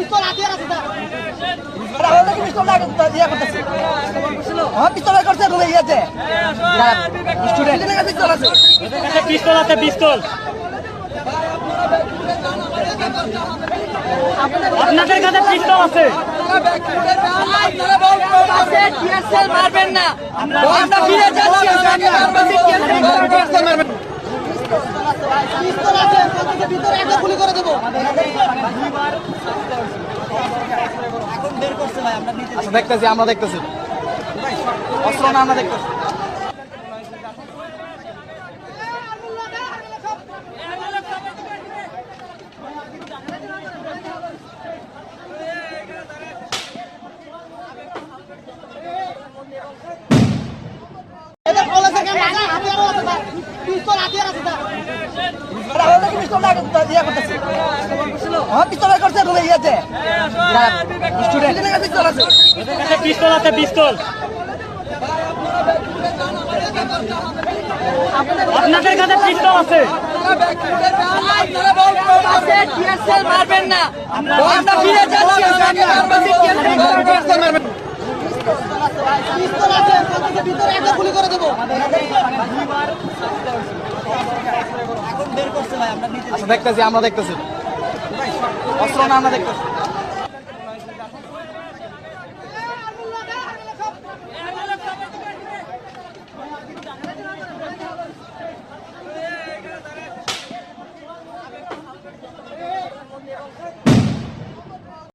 পিস্তল হাতিয়ার আছে তার। আমাদের কি পিস্তল লাগে করতেছে। হ্যাঁ পিস্তল রুমে ইয়েতে। স্টুডেন্ট কাছে পিস্তল আছে। পিস্তল আছে পিস্তল। আপনাদের কাছে পিস্তল আছে। মারবেন না আমরা ফিরে যাচ্ছি পিস্তল আছে ভিতরে একটা গুলি করে দেবো। আচ্ছা দেখতেছি আমরা দেখতেছি। অস্ত্র না আমরা দেখতেছি। পিস্তল হাতিয়ার আছে পিস্তল ইয়া করতেছে হ্যাঁ পিস্তল করছে রুমে ইয়েতে স্টুডেন্ট পিস্তল আছে। পিস্তল আছে পিস্তল। আপনাদের কাছে পিস্তল আছে। মারবেন না আমরা ফিরে যাচ্ছি। পিস্তল আছে ভিতরে একটা গুলি করে দেবো। আচ্ছা দেখতেছি আমরা দেখতেছি। অস্ত্র না আমরা দেখতেছি।